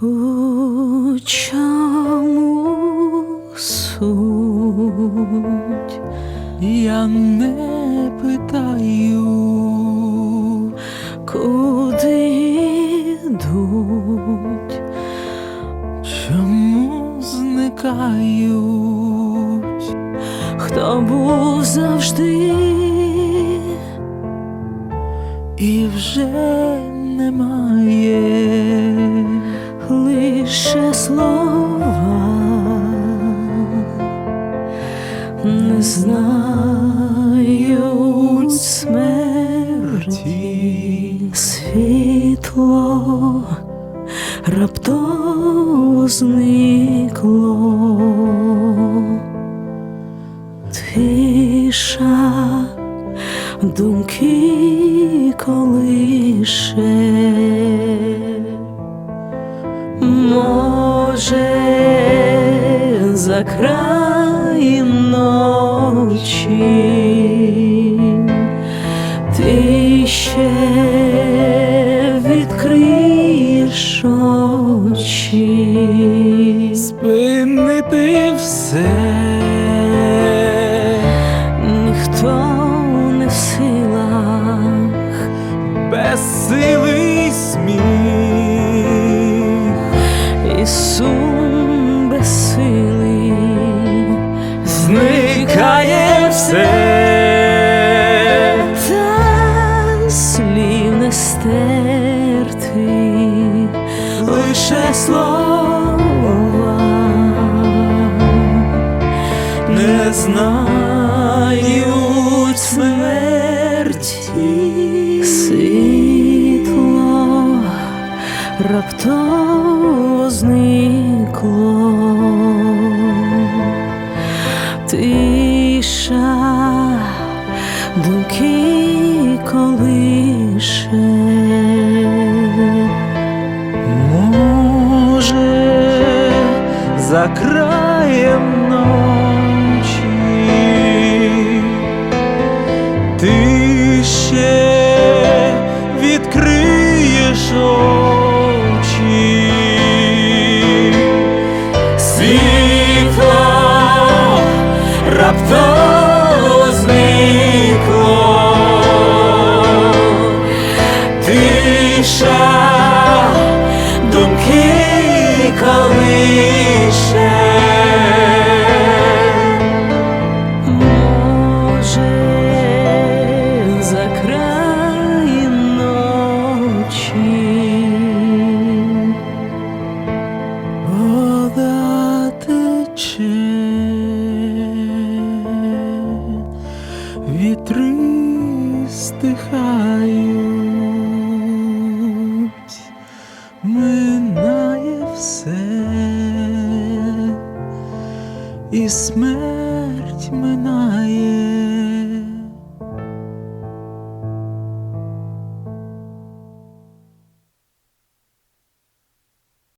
У? Я не питаю, Куди чому зникають, Хто завжди? і вже немає. Лише слова, не знають смерті, світло. Раптово зникло, тиша. Думки колише. Може, за краєм ночі. Ти ще відкриєш очі, Спинити все, ніхто сум безсилий. зникає все. Лише слова не знають смерті, світло раптово зникло, тиша думки колише. Може, за краєм ночі ти ще відкриєш очі. Колише. і смерть минає.